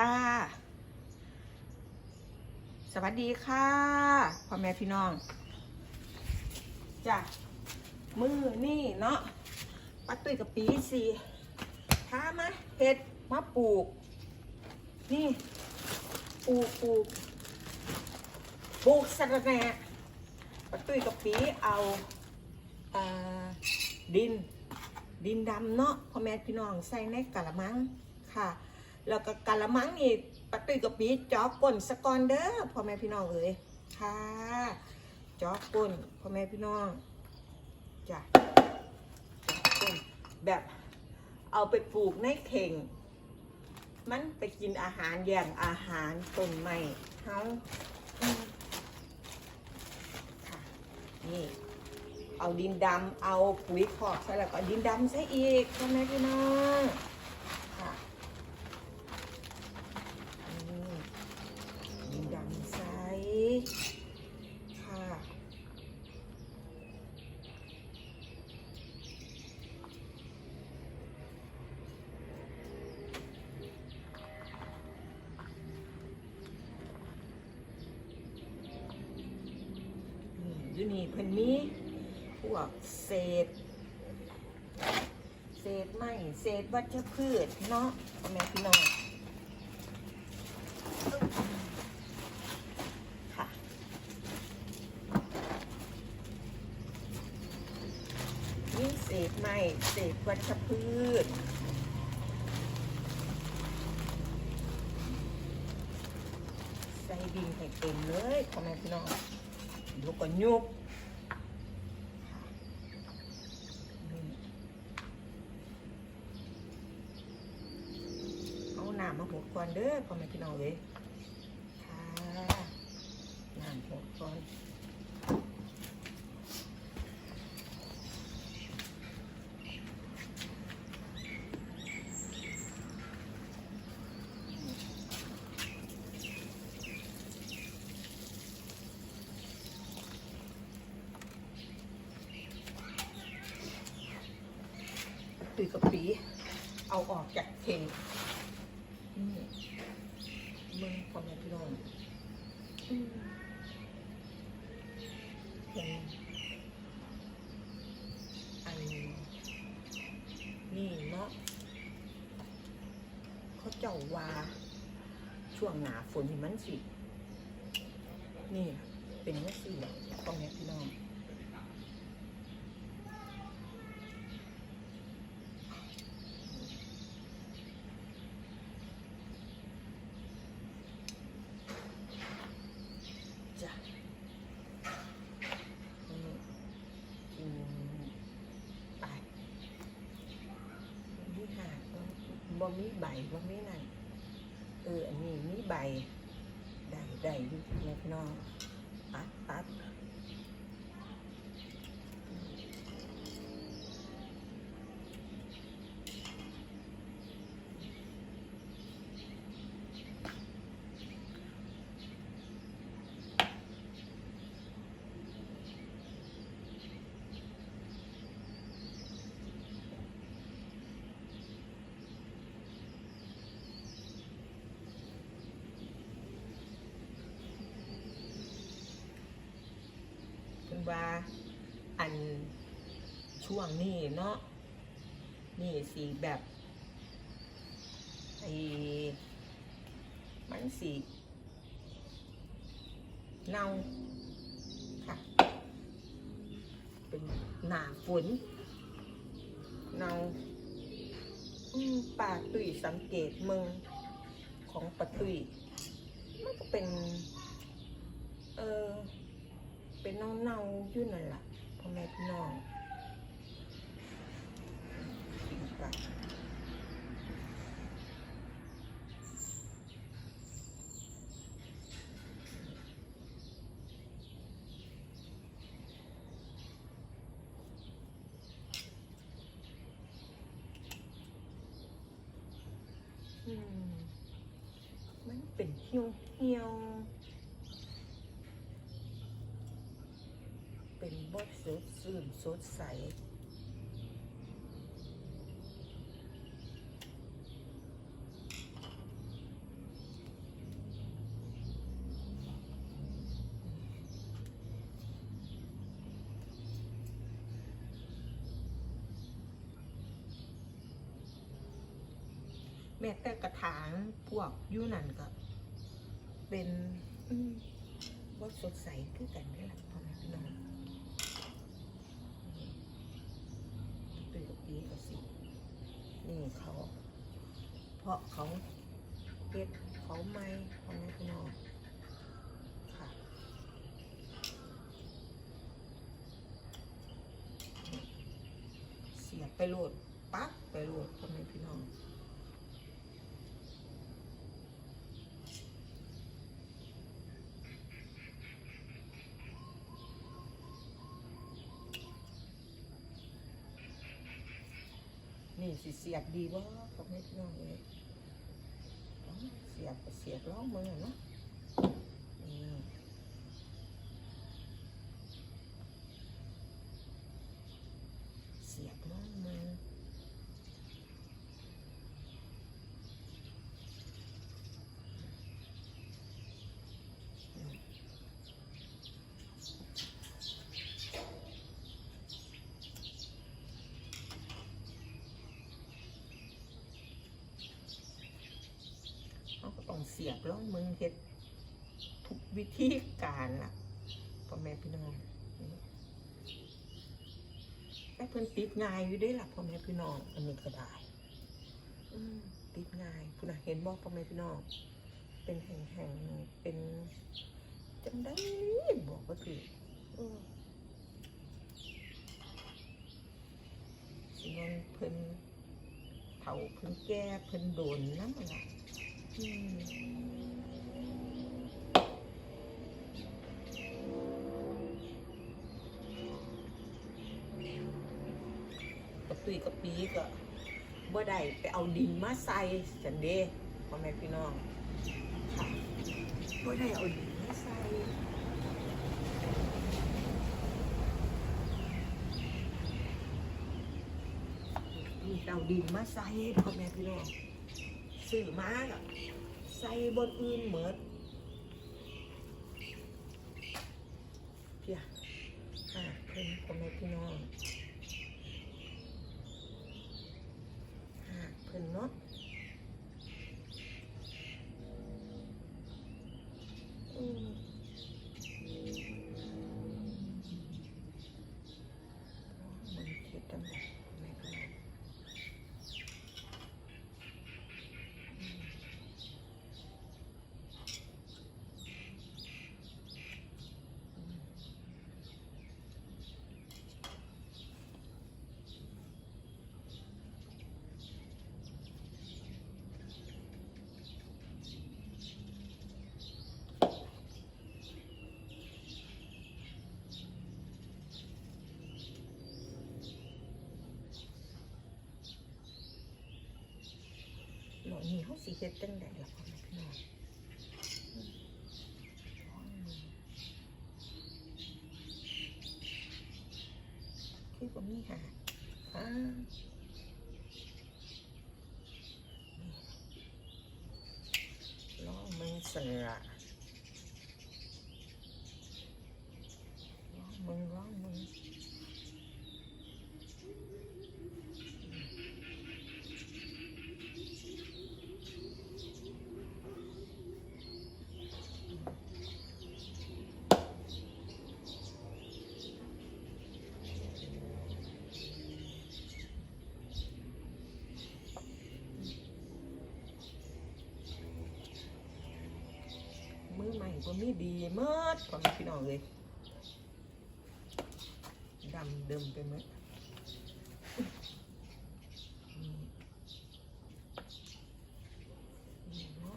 ค่ะ สวัสดีค่ะพ่อแม่พี่น้องจ้ะมือนี่เนาะป้าตุ้ยกับปีสีพามาเห็ดมาปลูก นี่ปลูกปลูกปลูกสะระแหน่ป้าตุ้ยกับปีเอาอ่าดินดินดำเนาะพ่อแม่พี่น้องใส่ในกะละมังค่ะ แล้วก็กะละมังนี่ปัดตุ้ยกับปีจอกก้นสะกอนเด้อพ่อแม่พี่น้องเอ้ยค่ะจอกก้นพ่อแม่พี่น้องจ้ะแบบเอาไปปลูกในเข่ง มันไปกินอาหารอย่างอาหารต้นไม้เฮาค่ะนี่เอาดินดำเอาปุ๋ยคอกใส่แล้วก็ดินดำใส่อีกพ่อแม่พี่น้องค่ะนี่ดินดำใส่ ค่ะนี่อยู่นี่เพิ่นมีพวกเศษ เศษไม้เศษวัชพืชเนาะแม่พี่น้องค่ะนี่เศ ษเศษวัชพืช ใส่ดินให้เต็มเลยพ่อแม่พี่น้องเดูก่อนยุบเอาน้ำมาหดก่อนเด้อพ่อแม่พี่น้องเลยค่ะน้ำหดก่อน ยกะปี เอาออกจากเข่งนี่มึงพ่อแม่พี่น้องอืมเป็นอันนี่เนาะเขาเจ้าว่า ช่วงหนาฝนมันสิ นี่ เป็นว่าสิพ่อแม่พี่น้อง จ้ะอืมอืมไปนี่ค่ะ บ่มีใบบ่มีนั่นเอออันนี้มีใบได้ได้อยู่แม่พี่น้องตัดตัด ว่า อันช่วงนี้เนาะนี่สีแบบไอ้มันสีเน่าค่ะ เป็นหนาฝนเน่าอืมป่าตุยสังเกตมืองของปะตุยมันก็เป็น เออ เป็นเน่าๆอยู่นั่นล่ะพ่อแม่พี่น้องมันเป็นเหี่ยวเหี่ยว สดใส แม่แต่กระถางพวกยูนันก็เป็นวัดสดใสคือกันได้หลักพอนะพี่น้อง ตุยกับปีก็สินี่เขา เพราะเขาเก็บเขาไม่พ่อแม่พี่น้องค่ะเสียบไปโหลดปั๊บไปโหลดพ่อแม่พี่น้อง นี่สิเสียบดีว่าพ่อแม่พี่น้องเลยเสียบก็เสียบร้องมือเนาะนี่เสียบล้องมือ เสียบล่องมือเฮ็ดทุกวิธีการล่ะพ่อแม่พี่น้องแต่เพิ่นติดง่ายอยู่เด้ล่ะพ่อแม่พี่น้องอันนี้ก็ได้ติดง่ายคุณเห็นบ่พ่อแม่พี่น้องเป็นแห่งๆเป็นจังได้บอกว่าคือเออสินเพิ่นเฒ่าเพิ่นแก่เพิ่นโดนน้ำมันล่ะอืม กระตุยกระปีก็บ่ได้ไปเอาดินมาใส่จันเด้พ่อแม่พี่น้องค่ะบ่ได้เอาดินมาใส่เอาดินมาใส่พ่อแม่พี่น้อง ซื้อมาใส่บนอื่นเหมือนเพียหาเพื่อนพ่อแม่พี่น้องหาเพิ่นเนาะอืมมันคิดจังไดพ่อแม่พี่น้อง หน่อยนี้ เขาสีเฮ็ดจังไดล่ะพ่อแม่พี่น้องคือบ่มีหาอ่าลองมึงสระลองมึงลองมึง มือใหม่ ก็มีดีเมิดพ่อแม่พี่น้องเลยดำเดิมไปหมดนี่นี่เนาะ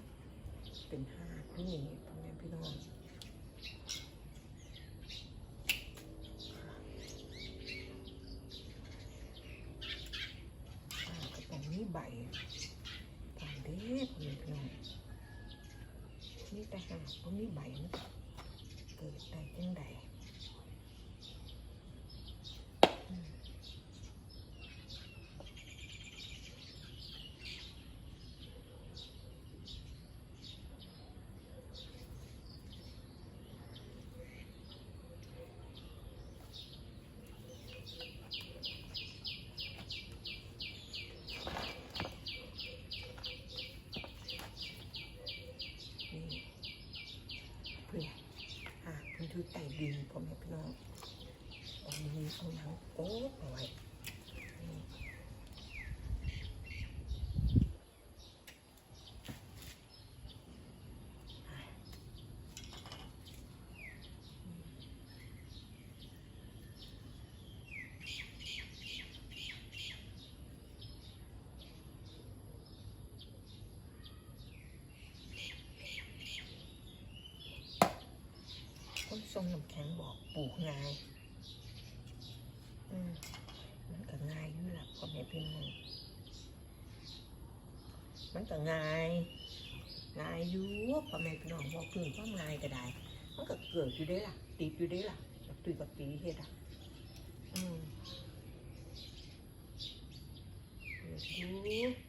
เป็นหาดนี่พ่อแม่พี่น้องค่ะหาดก็ต้องมีใบตามเด้พ่อแม่พี่น้อง นี่แต่หากว่ามี l'église pour maintenant. On est encore, ouais. น้ำแข็งบอกปลูกง่ายมันก็ง่ายอยู่ละพ่อแม่พี่น้องมันก็ง่ายง่ายอยู่พ่อแม่พี่น้องบอกพึ่งก็ง่ายก็ได้ มันก็เกิดอยู่ได้ล่ะติดอยู่ได้ล่ะตุยกับตีเฮ็ดอะอืมเกิดอยู่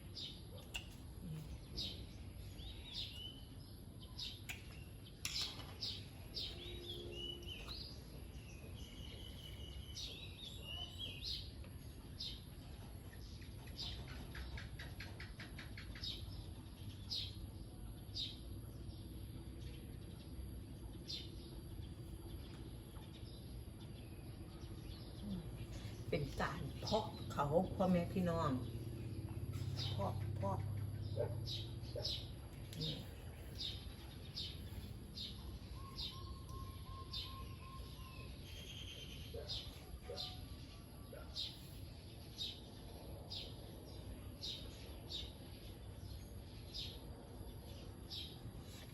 เป็นการเพาะเขาพ่อแม่พี่น้องเพาะเพาะ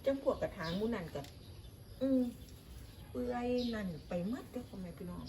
จังพวกกระถางมูนันกับอืมเปื่อยนั่นไปมัดเด้อพ่อแม่พี่น้อง